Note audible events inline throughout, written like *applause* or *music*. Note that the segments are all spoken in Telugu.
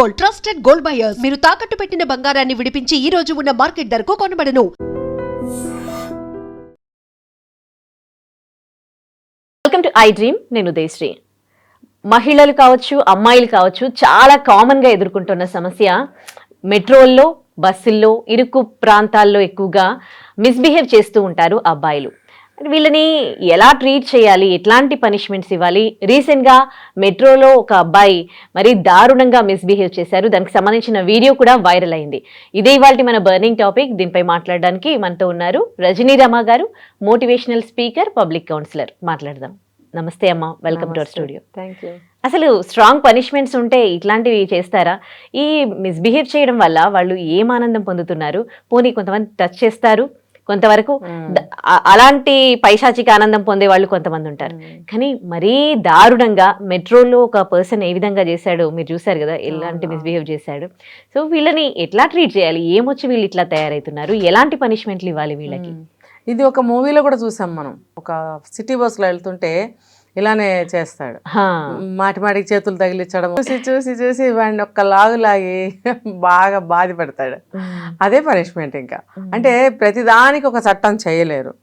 Gold trusted gold buyers. మీరు తాకట్టు పెట్టిన బంగారాన్ని విడిపించి ఈ రోజు ఉన్న మార్కెట్ ధరకు కొనబడను. వెల్కమ్ టు ఐ డ్రీమ్ నేను దేశ్రీ మహిళలు కావచ్చు అమ్మాయిలు కావచ్చు చాలా కామన్గా ఎదుర్కొంటున్న సమస్య మెట్రోల్లో బస్సుల్లో ఇరుకు ప్రాంతాల్లో ఎక్కువగా మిస్బిహేవ్ చేస్తూ ఉంటారు అబ్బాయిలు. వీళ్ళని ఎలా ట్రీట్ చేయాలి? ఎట్లాంటి పనిష్మెంట్స్ ఇవ్వాలి? రీసెంట్గా మెట్రోలో ఒక అబ్బాయి మరి దారుణంగా మిస్బిహేవ్ చేశారు. దానికి సంబంధించిన వీడియో కూడా వైరల్ అయింది. ఇదే ఇవాళ మన బర్నింగ్ టాపిక్. దీనిపై మాట్లాడడానికి మనతో ఉన్నారు రజనీ రమ గారు మోటివేషనల్ స్పీకర్ పబ్లిక్ కౌన్సిలర్. మాట్లాడదాం. నమస్తే అమ్మ. Welcome to our studio. Thank you అసలు స్ట్రాంగ్ పనిష్మెంట్స్ ఉంటే ఇట్లాంటివి చేస్తారా? ఈ మిస్బిహేవ్ చేయడం వల్ల వాళ్ళు ఏం ఆనందం పొందుతున్నారు? పోనీ కొంతమంది టచ్ చేస్తారు. కొంతవరకు అలాంటి పైశాచిక ఆనందం పొందే వాళ్ళు కొంతమంది ఉంటారు. కానీ మరీ దారుణంగా మెట్రోలో ఒక పర్సన్ ఏ విధంగా చేశాడో మీరు చూసారు కదా ఎలాంటి. మిస్బిహేవ్ చేశాడు. సో వీళ్ళని ఎట్లా ట్రీట్ చేయాలి? ఏమొచ్చి వీళ్ళు ఇట్లా తయారవుతున్నారు ఎలాంటి పనిష్మెంట్లు ఇవ్వాలి వీళ్ళకి? ఇది ఒక మూవీలో కూడా చూసాం మనం. ఒక సిటీ బస్సులో వెళ్తుంటే ఇలానే చేస్తాడు. మాటి మాటికి చేతులు తగిలించడం చూసి చూసి చూసి వాడిని ఒక్క లాగు లాగి బాగా బాధ పెడతాడు. అదే పనిష్మెంట్ ఇంకా. అంటే ప్రతిదానికి ఒక చట్టం చేయలేరు.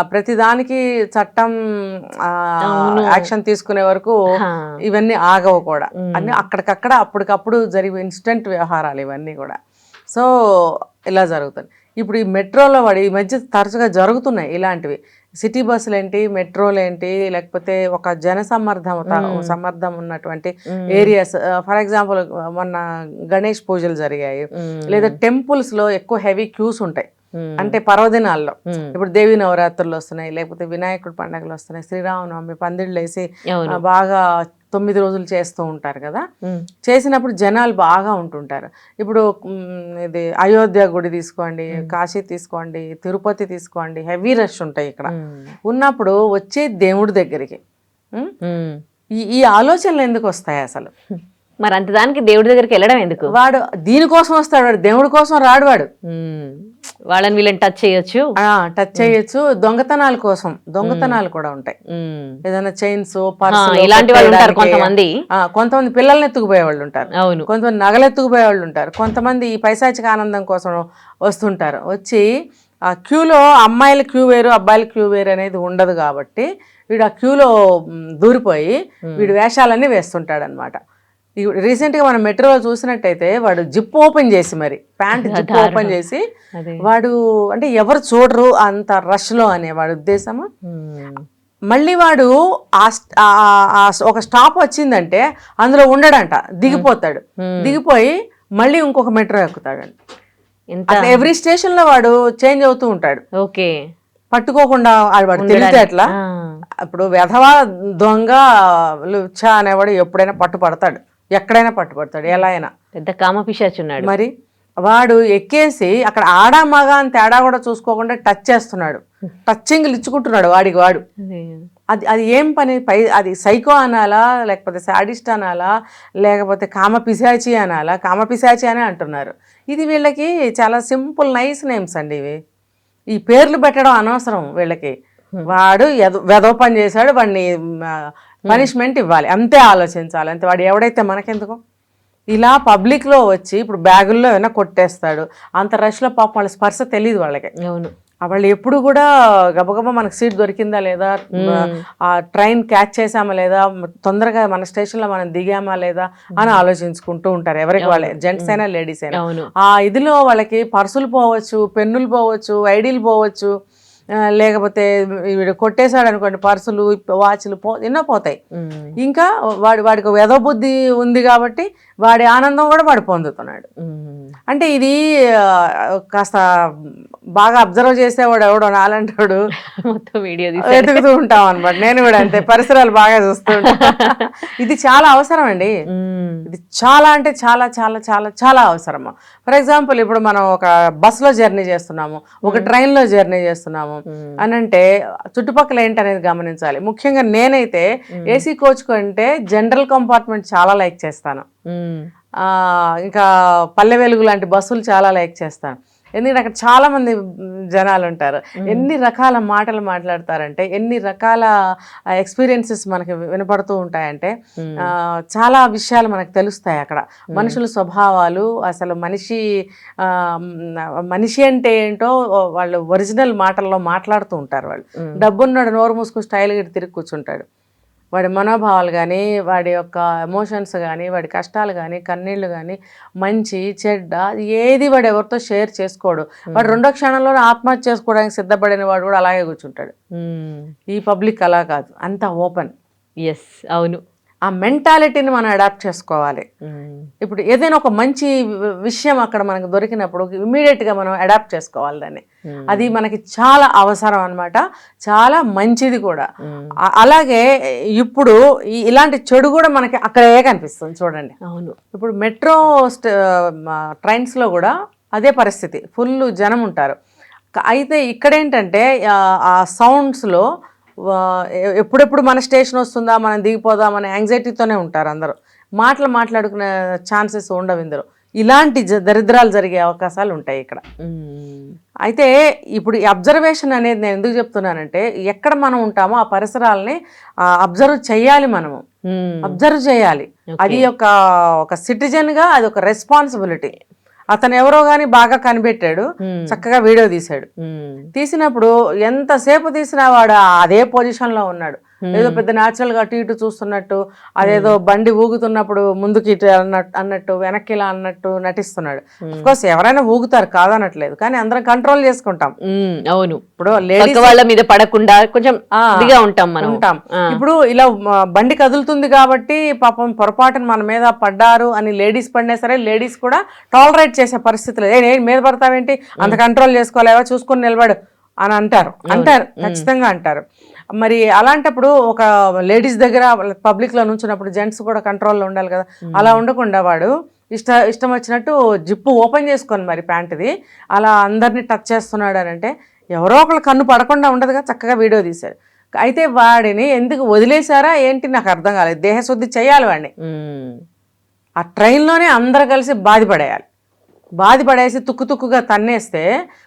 ప్రతిదానికి చట్టం. యాక్షన్ తీసుకునే వరకు. ఇవన్నీ ఆగవు కూడా. అన్ని అక్కడికక్కడ అప్పటికప్పుడు జరిగే ఇన్స్టెంట్ వ్యవహారాలు ఇవన్నీ కూడా. సో ఇలా జరుగుతుంది ఇప్పుడు ఈ మెట్రోలో వాడి ఈ మధ్య తరచుగా జరుగుతున్నాయి ఇలాంటివి. సిటీ బస్సులు ఏంటి మెట్రోలు ఏంటి లేకపోతే ఒక జన సమ్మర్దం మ్మ్. సమ్మర్దం ఉన్నటువంటి. ఏరియాస్ ఫర్ ఎగ్జాంపుల్ మొన్న గణేష్ పూజలు జరిగాయి. లేదా temples లో ఎక్కువ హెవీ క్యూస్ ఉంటాయి. అంటే పర్వదినాల్లో. ఇప్పుడు దేవి నవరాత్రులు వస్తున్నాయి లేకపోతే వినాయకుడు పండుగలు వస్తున్నాయి శ్రీరామనవమి పందిళ్ళు వేసి బాగా తొమ్మిది రోజులు చేస్తూ ఉంటారు కదా. చేసినప్పుడు జనాలు బాగా ఉంటుంటారు. ఇప్పుడు ఇది అయోధ్య గుడి తీసుకోండి కాశీ తీసుకోండి తిరుపతి తీసుకోండి హెవీ రష్ ఉంటాయి ఇక్కడ. ఉన్నప్పుడు వచ్చే దేవుడి దగ్గరికి. ఈ ఆలోచనలు ఎందుకు వస్తాయి అసలు? మరి అంత దానికి దేవుడి దగ్గరికి వెళ్ళడం ఎందుకు? వాడు దీనికోసం వస్తాడు వాడు దేవుడి కోసం రాడు వాడు. వాళ్ళని వీళ్ళని టచ్ చేయొచ్చు. ఆ, టచ్ చేయొచ్చు. దొంగతనాల కోసం దొంగతనాలు కూడా ఉంటాయి. ఏదైనా చైన్స్ ఇలాంటి వాళ్ళు ఉంటారు కొంతమంది. కొంతమంది పిల్లల్ని ఎత్తుకుపోయే వాళ్ళు ఉంటారు. అవును. కొంతమంది నగలు ఎత్తుకుపోయే వాళ్ళు ఉంటారు. కొంతమంది ఈ పైశాచిక ఆనందం కోసం వస్తుంటారు. వచ్చి ఆ క్యూలో అమ్మాయిల క్యూ వేరు అబ్బాయిల క్యూ వేరు అనేది ఉండదు కాబట్టి వీడు ఆ క్యూలో దూరిపోయి వీడు వేషాలన్నీ వేస్తుంటాడు అనమాట రీసెంట్గా మనం మెట్రోలో చూసినట్టయితే వాడు జిప్ ఓపెన్ చేసి మరి ప్యాంట్ జిప్. ఓపెన్ చేసి వాడు అంటే ఎవరు చూడరు అంత రష్లో అనే వాడి ఉద్దేశము. మళ్ళీ వాడు ఒక స్టాప్ వచ్చిందంటే అందులో ఉండడంట దిగిపోతాడు. దిగిపోయి మళ్ళీ ఇంకొక మెట్రో అట్లా ఎవ్రీ స్టేషన్లో వాడు చేంజ్ అవుతూ ఉంటాడు. ఓకే. పట్టుకోకుండా వాడు తెలితే అట్లా. ఇప్పుడు వెధవ దొంగ లుచ్చా అనేవాడు ఎప్పుడైనా పట్టుపడతాడు. ఎక్కడైనా పట్టుపడతాడు ఎలా అయినా పెద్ద కామ పిశాచున్నాడు మరి వాడు ఎక్కేసి అక్కడ ఆడా మగ అని తేడా కూడా చూసుకోకుండా టచ్ చేస్తున్నాడు. టచ్చింగ్లు ఇచ్చుకుంటున్నాడు వాడికి వాడు. అదే. అది ఏం పని? పై అది సైకో అనాలా లేకపోతే సాడిస్ట్ అనాలా లేకపోతే కామ పిశాచి అనాలా? కామ పిశాచి అనే అంటున్నారు. ఇది వీళ్ళకి చాలా సింపుల్ నైస్ నేమ్స్ అండి ఇవి. ఈ పేర్లు పెట్టడం అనవసరం వీళ్ళకి. వాడు ఎద- వెధవ పని చేశాడు వాడిని పనిష్మెంట్ ఇవ్వాలి. అంతే ఆలోచించాలి. అంతే వాడు ఎవడైతే మనకెందుకు? ఇలా పబ్లిక్లో వచ్చి ఇప్పుడు బ్యాగుల్లో ఏమైనా కొట్టేస్తాడు. అంత రష్లో పాపం వాళ్ళ స్పర్శ తెలియదు వాళ్ళకి. అవును. వాళ్ళు ఎప్పుడు కూడా గబగబా మనకు సీట్ దొరికిందా లేదా? ఆ ట్రైన్ క్యాచ్ చేసామా లేదా? తొందరగా మన స్టేషన్లో మనం దిగామా లేదా? అని ఆలోచించుకుంటూ ఉంటారు. ఎవరికి వాళ్ళే? జెంట్స్ అయినా లేడీస్ అయినా. అవును. ఆ ఇదిలో వాళ్ళకి పర్సులు పోవచ్చు పెన్నులు పోవచ్చు ఐడీలు పోవచ్చు. లేకపోతే వీడు కొట్టేశాడు అనుకోండి పర్సులు వాచ్లు పో ఎన్నో పోతాయి. ఇంకా వాడి వాడికి వెధ బుద్ధి ఉంది కాబట్టి వాడి ఆనందం కూడా వాడు పొందుతున్నాడు. అంటే ఇది కాస్త బాగా అబ్జర్వ్ చేసేవాడు ఎవడో నాలంటాడు మొత్తం వీడియో వెతుకుతూ ఉంటాం అనమాట నేను కూడా అంతే పరిసరాలు బాగా చూస్తూ ఉంటా. *laughs* ఇది చాలా అవసరం అండి. ఇది చాలా అంటే చాలా చాలా చాలా చాలా అవసరము. ఫర్ ఎగ్జాంపుల్ ఇప్పుడు మనం ఒక బస్సులో జర్నీ చేస్తున్నాము ఒక ట్రైన్లో జర్నీ చేస్తున్నాము అని అంటే చుట్టుపక్కల ఏంటనేది గమనించాలి. ముఖ్యంగా నేనైతే ఏసీ కోచ్ కంటే జనరల్ కంపార్ట్మెంట్ చాలా లైక్ చేస్తాను. ఇంకా పల్లె వెలుగు లాంటి బస్సులు చాలా లైక్ చేస్తాను. ఎందుకంటే అక్కడ చాలా మంది జనాలు ఉంటారు ఎన్ని రకాల మాటలు మాట్లాడతారంటే ఎన్ని రకాల ఎక్స్పీరియన్సెస్ మనకి వినపడుతూ ఉంటాయంటే చాలా విషయాలు మనకు తెలుస్తాయి అక్కడ. మనుషుల స్వభావాలు అసలు మనిషి మనిషి అంటే ఏంటో వాళ్ళు ఒరిజినల్ మాటల్లో మాట్లాడుతూ ఉంటారు వాళ్ళు. డబ్బున్నాడు నోరు మూసుకుని స్టైల్గా తిరిగి కూర్చుంటాడు. వాడి మనోభావాలు కానీ వాడి యొక్క ఎమోషన్స్ కానీ వాడి కష్టాలు కానీ కన్నీళ్ళు కానీ మంచి చెడ్డ ఏది వాడు ఎవరితో షేర్ చేసుకోడు. వాడు రెండో క్షణంలోనే ఆత్మహత్య చేసుకోవడానికి సిద్ధపడిన వాడు కూడా అలాగే కూర్చుంటాడు. ఈ పబ్లిక్ అలా కాదు. అంతా ఓపెన్. ఎస్ అవును. ఆ మెంటాలిటీని మనం అడాప్ట్ చేసుకోవాలి. ఇప్పుడు ఏదైనా ఒక మంచి విషయం అక్కడ మనకు దొరికినప్పుడు ఇమీడియట్గా మనం అడాప్ట్ చేసుకోవాలి దాన్ని. అది మనకి చాలా అవసరం అన్నమాట. చాలా మంచిది కూడా. ఆ- అలాగే ఇప్పుడు ఇలాంటి చెడు కూడా మనకి అక్కడే కనిపిస్తుంది చూడండి. అవును. ఇప్పుడు మెట్రో ట్రైన్స్లో కూడా అదే పరిస్థితి. ఫుల్ జనం ఉంటారు. అయితే ఇక్కడ ఏంటంటే ఆ, ఆ సౌండ్స్లో ఎప్పుడెప్పుడు మన స్టేషన్ వస్తుందా మనం దిగిపోదాం అనే యాంగ్జైటీతోనే ఉంటారు అందరూ. మాటలు మాట్లాడుకునే ఛాన్సెస్ ఉండవు ఇందులో. ఇలాంటి దరిద్రాలు జరిగే అవకాశాలు ఉంటాయి ఇక్కడ. అయితే ఇప్పుడు అబ్జర్వేషన్ అనేది నేను ఎందుకు చెప్తున్నానంటే ఎక్కడ మనం ఉంటామో ఆ పరిసరాలని అబ్జర్వ్ చేయాలి మనము. అబ్జర్వ్ చేయాలి. అది ఒక ఒక సిటిజన్గా అది ఒక రెస్పాన్సిబిలిటీ అతను ఎవరో గాని బాగా కనిపెట్టాడు చక్కగా వీడియో తీశాడు. తీసినప్పుడు ఎంతసేపు తీసినా వాడు అదే పొజిషన్లో ఉన్నాడు. ఏదో పెద్ద న్యాచురల్గా అటు ఇటు చూస్తున్నట్టు అదేదో బండి ఊగుతున్నప్పుడు ముందుకి ఇటు అన్నట్టు అన్నట్టు వెనక్కి ఇలా అన్నట్టు నటిస్తున్నాడు. కోర్స్ ఎవరైనా ఊగుతారు కాదనట్లేదు కానీ అందరం కంట్రోల్ చేసుకుంటాం. అవును. ఇప్పుడు లేడీస్ వాళ్ళ మీద పడకుండా కొంచెం ఉంటాం మనం. ఉంటాం. ఇప్పుడు ఇలా బండి కదులుతుంది కాబట్టి పాపం పొరపాటున మన మీద పడ్డారు అని లేడీస్ పడినా సరే లేడీస్ కూడా టాలరేట్ చేసే పరిస్థితి లేదు "ఏ, ఏ, మీద పడతావేంటి? అంత కంట్రోల్ చేసుకోలేవా? చూసుకొని నిలబడు. అని అంటారు. అంటారు. ఖచ్చితంగా అంటారు. మరి అలాంటప్పుడు ఒక లేడీస్ దగ్గర పబ్లిక్లో నుంచున్నప్పుడు జెంట్స్ కూడా కంట్రోల్లో ఉండాలి కదా. అలా ఉండకుండా వాడు ఇష్ట ఇష్టం వచ్చినట్టు జిప్పు ఓపెన్ చేసుకొని మరి ప్యాంటుది. అలా అందరినీ టచ్ చేస్తున్నాడు అని అంటే ఎవరో ఒకళ్ళు కన్ను పడకుండా ఉండదుగా చక్కగా వీడియో తీశారు. అయితే వాడిని ఎందుకు వదిలేశారా ఏంటి నాకు అర్థం కాలేదు. దేహశుద్ధి చేయాలి వాడిని. ఆ ట్రైన్లోనే అందరు కలిసి బాధపడేయాలి. బాధపడేసి తుక్కు తుక్కుగా తన్నేస్తే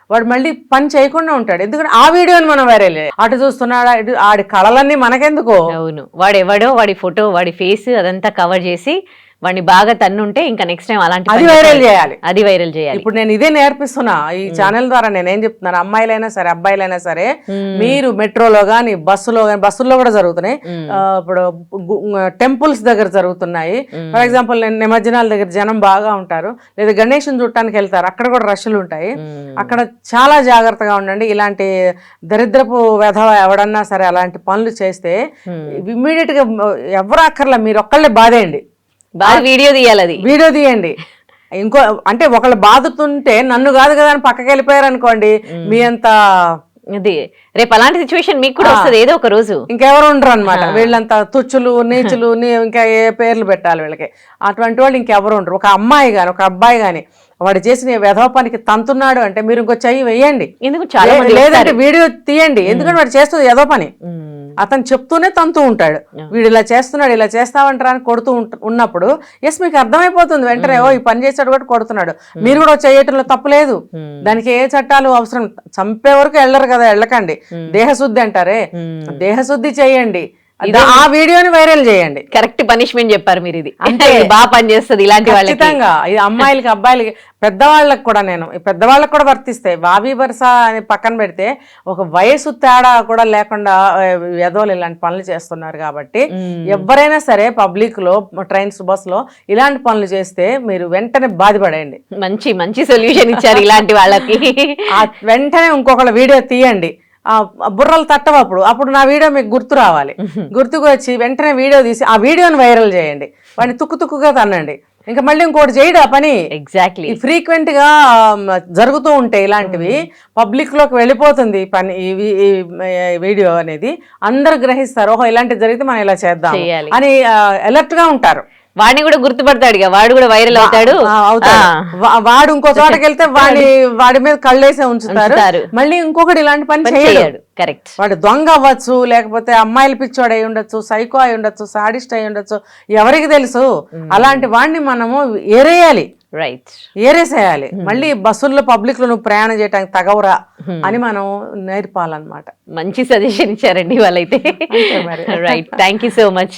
వాడు మళ్ళీ పని చేయకుండా ఉంటాడు. ఎందుకంటే ఆ వీడియోని మనం వేరే అటు చూస్తున్నాడా ఇటు ఆడి కళలన్నీ మనకెందుకు? అవును. వాడు ఎవడో వాడి ఫోటో వాడి ఫేస్ అదంతా కవర్ చేసి వాడిని బాగా తన్నుంటే ఇంకా నెక్స్ట్ టైం అలాంటి అది వైరల్. చేయాలి. అది వైరల్ చేయాలి. ఇప్పుడు నేను ఇదే నేర్పిస్తున్నా ఈ ఛానల్ ద్వారా నేనేం చెప్తున్నాను అమ్మాయిలైనా సరే అబ్బాయిలైనా సరే మీరు మెట్రోలో కానీ బస్సులో కానీ బస్సుల్లో కూడా జరుగుతున్నాయి. ఇప్పుడు టెంపుల్స్ దగ్గర జరుగుతున్నాయి. ఫర్ ఎగ్జాంపుల్ నేను నిమజ్జనాల దగ్గర జనం బాగా ఉంటారు లేదా గణేషుని చూడటానికి వెళ్తారు అక్కడ కూడా రష్లు ఉంటాయి. అక్కడ చాలా జాగ్రత్తగా ఉండండి. ఇలాంటి దరిద్రపు వెధవ ఎవడన్నా సరే అలాంటి పనులు చేస్తే ఇమ్మీడియట్గా ఎవరు అక్కర్లా మీరు ఒక్కళ్ళే బాధేయండి. బాగా వీడియో తీయాలి అది. వీడియో తీయండి. ఇంకో అంటే ఒకళ్ళు బాధతుంటే నన్ను కాదు కదా అని పక్కకి వెళ్ళిపోయారు అనుకోండి మీ అంత అది రేపు అలాంటి సిచ్యువేషన్ మీకు కూడా వస్తుంది ఏదో ఒక రోజు. ఇంకెవరు ఉండరు అనమాట వీళ్ళంతా తుచ్చులు నీచులు ఇంకా ఏ పేర్లు పెట్టాలి వీళ్ళకి. అటువంటి వాళ్ళు ఇంకెవరు ఉండరు. ఒక అమ్మాయి గాని ఒక అబ్బాయి గాని వాడు చేసిన వెధవ పనికి తంతున్నాడు అంటే మీరు ఇంకో చెయ్యి వెయ్యండి ఎందుకు? చాలా లేదంటే వీడియో తీయండి. ఎందుకంటే వాడు చేస్తుంది ఏదో పని. ఉమ్. అతను చెప్తూనే తంతూ ఉంటాడు. వీడు ఇలా చేస్తున్నాడు ఇలా చేస్తావంటారా అని కొడుతూ ఉన్నప్పుడు ఎస్ మీకు అర్థమైపోతుంది వెంటనే ఓ ఈ పని చేశాడు కూడా కొడుతున్నాడు. మీరు కూడా చేయటంలో తప్పు లేదు. దానికి ఏ చట్టాలు అవసరం? చంపే వరకు వెళ్ళరు కదా వెళ్ళకండి. దేహశుద్ధి అంటారే. దేహశుద్ధి చేయండి. ఆ వీడియోని వైరల్ చేయండి. కరెక్ట్ పనిష్మెంట్ చెప్పారు మీరు ఇది. ఇది బాగా పనిచేస్తుంది ఇలాంటి ఖచ్చితంగా. ఇది అమ్మాయిలకి అబ్బాయిలకి. పెద్దవాళ్ళకి కూడా నేను పెద్దవాళ్ళకి కూడా వర్తిస్తాయి వావి వరుస అని పక్కన పెడితే ఒక వయసు తేడా కూడా లేకుండా ఎదవలు ఇలాంటి పనులు చేస్తున్నారు కాబట్టి ఎవరైనా సరే పబ్లిక్లో ట్రైన్స్ బస్లో ఇలాంటి పనులు చేస్తే మీరు వెంటనే బాధపడేయండి. మంచి మంచి సొల్యూషన్ ఇచ్చారు ఇలాంటి వాళ్ళకి. వెంటనే ఇంకొకళ్ళ వీడియో తీయండి. బుర్రలు తట్టవు అప్పుడు. అప్పుడు నా వీడియో మీకు గుర్తు రావాలి. *laughs* గుర్తుకు వచ్చి వెంటనే వీడియో తీసి ఆ వీడియోని వైరల్ చేయండి. వాడిని తుక్కు తుక్కుగా తన్నండి. ఇంకా మళ్ళీ ఇంకోటి చేయడు ఆ పని. ఎగ్జాక్ట్లీ ఫ్రీక్వెంట్గా జరుగుతూ ఉంటాయి ఇలాంటివి పబ్లిక్లోకి వెళ్ళిపోతుంది పని ఈ వీడియో అనేది. అందరు గ్రహిస్తారు ఓహో ఇలాంటివి జరిగితే మనం ఇలా చేద్దాం. అని అలర్ట్గా ఉంటారు. వాడిని కూడా గుర్తుపడతాడు ఇక వాడు కూడా వైరల్ అవుతాడు. వాడు ఇంకో చోటకి వెళ్తే వాడి వాడి మీద కళ్ళేసే ఉంచుతారు. మళ్ళీ ఇంకొకటి ఇలాంటి పని చేయడు. కరెక్ట్ వాడు దొంగ అవ్వచ్చు లేకపోతే అమ్మాయిల పిచ్చోడు అయి ఉండొచ్చు సైకో అయి ఉండొచ్చు సాడిస్ట్ అయి ఉండొచ్చు ఎవరికి తెలుసు? అలాంటి వాడిని మనము ఏరేయాలి. రైట్ ఏరేసేయాలి. మళ్ళీ బస్సుల్లో పబ్లిక్లో నువ్వు ప్రయాణం చేయడానికి తగవరా అని మనం నేర్పాలన్నమాట. మంచి సజెషన్ ఇచ్చారండి వాళ్ళైతే. Right thank you so much